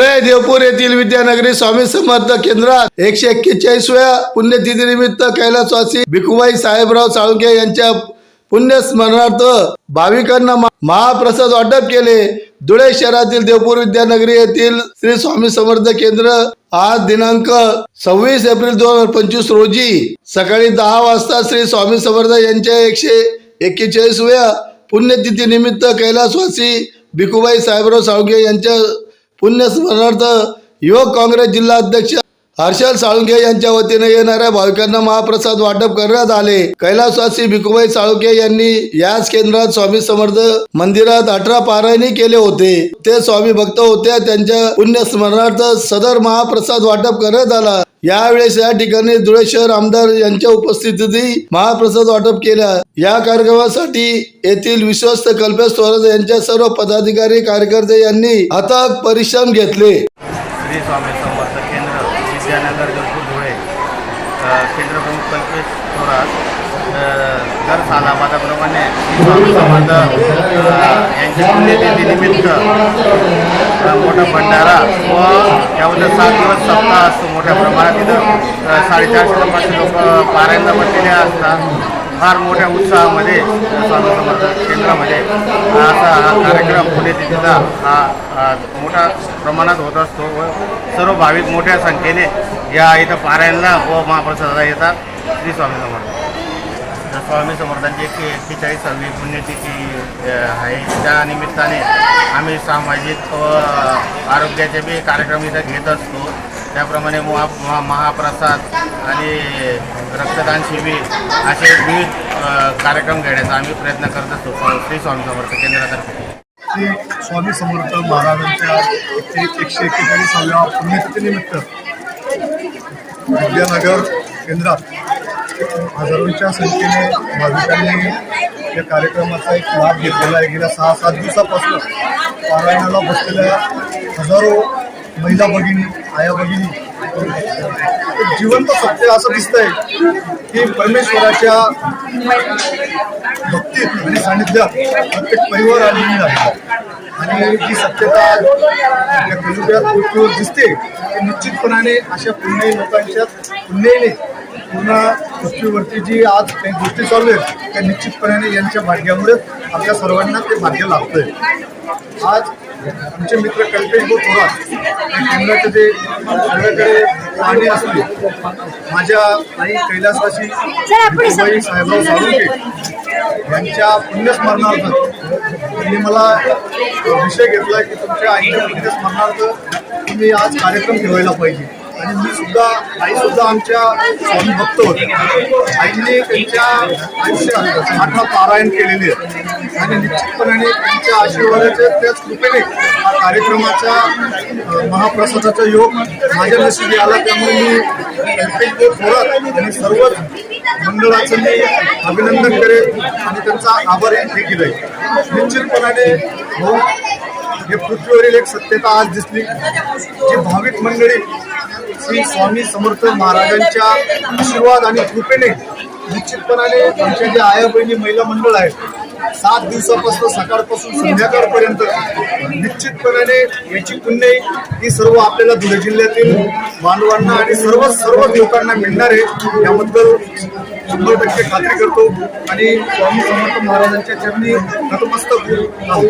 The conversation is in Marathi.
देवपूर येथील विद्यानगरी स्वामी समर्थ केंद्रात एकशे एक्केचाळीसव्या पुण्यतिथी निमित्त कैलासवासी भिकुबाई साहेबराव साळुंके यांच्या पुण्यस्मरणार्थ भाविकांना महाप्रसाद वाटप केले. धुळे शहरातील देवपूर विद्यानगरी येथील श्री स्वामी समर्थ केंद्र आज दिनांक सव्वीस एप्रिल दोन हजार पंचवीस रोजी सकाळी दहा वाजता श्री स्वामी समर्थ यांच्या एकशे एक्केचाळीसव्या पुण्यतिथी निमित्त कैलासवासी भिकुबाई साहेबराव साळुंके यांच्या पुण्यस्मरणार्थ युवक काँग्रेस जिल्हा अध्यक्ष हर्षल साळुंके यांच्या वतीने येणाऱ्या भाविकांना महाप्रसाद वाटप करण्यात आले. कैलासवासी भिकुबाई साळुंके यांनी याच केंद्रात स्वामी समर्थ मंदिरात अठरा पारायणी केले होते. ते स्वामी भक्त होते त्यांच्या पुण्यस्मरणार्थ सदर महाप्रसाद वाटप करण्यात आला. यावेळेस या ठिकाणी धुळे शहर आमदार यांच्या उपस्थितीतही महाप्रसाद वाटप केला. या कार्यक्रमासाठी येथील विश्वस्त कल्पेश स्वराज यांच्या सर्व पदाधिकारी कार्यकर्ते यांनी अथक परिश्रम घेतले. श्री स्वामी समर्थ केंद्र विद्यानगर धुळे केंद्र प्रमुख कल्पेश स्वराज दर साला माझ्याप्रमाणे स्वामी समर्थ अ, यांच्या पुण्यतिथीनिमित्त मोठा भंडारा व त्यामध्ये सात दिवस सप्ताह असतो मोठ्या प्रमाणात तिथं साडेचारशे ते पाचशे लोक पारायणला बसलेले असतात. फार मोठ्या उत्साहामध्ये स्वामी समर्थ केंद्रामध्ये असा हा कार्यक्रम पुण्यतिथीचा हा हा मोठ्या प्रमाणात होत असतो व सर्व भाविक मोठ्या संख्येने या इथं पारायणला व महाप्रसादाला येतात. श्री स्वामी समर्थ. स्वामी समर्थांची एकशे एक्केचाळीसावी पुण्यतिथी आहे. त्या निमित्ताने आम्ही सामाजिक व आरोग्याचे बी कार्यक्रम इथं घेत असतो. त्याप्रमाणे महा महा- महाप्रसाद आणि रक्तदान शिबिर असे विविध कार्यक्रम घेण्याचा आम्ही प्रयत्न करत असतो. श्री स्वामी समर्थ केंद्रातर्फे. श्री स्वामी समर्थ महाराजांच्या एकशे एकशे एक्केचाळीसाव्या पुण्यतिथीनिमित्त विद्यानगर केंद्रात हजारोंच्या संख्येने भाविकांनी या कार्यक्रमाचा एक लाभ घेतलेला आहे. गेल्या सहा सात दिवसापासून पारायणाला बसलेल्या हजारो महिला भगिनी आया भगिनी जिवंत सत्य असं दिसतंय की परमेश्वराच्या भक्तीत आणि सानिध्यात प्रत्येक परिवार आलेली आहे. आणि जी सत्यता या कलियुगात दिसते. ते निश्चितपणाने अशा पुण्याई लोकांच्या पुण्याईने पूर्ण पृथ्वीवरती जी आज काही गोष्टी चालू आहेत त्या निश्चितपणाने यांच्या भाग्यामुळेच आपल्या सर्वांना ते भाग्य लाभतंय. आज आमचे मित्र कल्पेश भाऊ थोरात केंद्राचे जे सगळीकडे पाणी असते माझ्या आई कैलासवासी विठुबाई साहेबराव साळुंके यांच्या पुण्यस्मरणार्थ त्यांनी मला विषय घेतला की तुमच्या आईच्या पुण्यस्मरणार्थ तुम्ही आज कार्यक्रम ठेवायला पाहिजे. आणि मी सुद्धा आई सुद्धा आमच्या स्वामी भक्त होते. आईने त्यांच्या आयुष्यात अठरा पारायण केलेले आहे आणि निश्चितपणाने त्यांच्या आशीर्वादाच्या त्याच कृपेने हा कार्यक्रमाचा महाप्रसादाचा योग माझ्या नशिबी आला. त्यामुळे मी कल्पेश आणि सर्वच मंडळाचं मी अभिनंदन करेन आणि त्यांचा आभार देखील आहे. निश्चितपणाने भाऊ हे पृथ्वीवरील एक सत्यता आज दिसली. जी भाविक मंडळी श्री स्वामी समर्थ महाराजांच्या आशीर्वाद आणि कृपेने निश्चितपणाने आमच्या ज्या आया बहिणी महिला मंडळ आहेत सात दिवसापासून सकाळपासून संध्याकाळपर्यंत निश्चितपणाने याची पुण्य ही सर्व आपल्याला धुळे जिल्ह्यातील मानवांना आणि सर्व सर्व लोकांना मिळणार आहे. याबद्दल शंभर टक्के खात्री करतो आणि स्वामी समर्थ महाराजांच्या चरणी नतमस्तक आहोत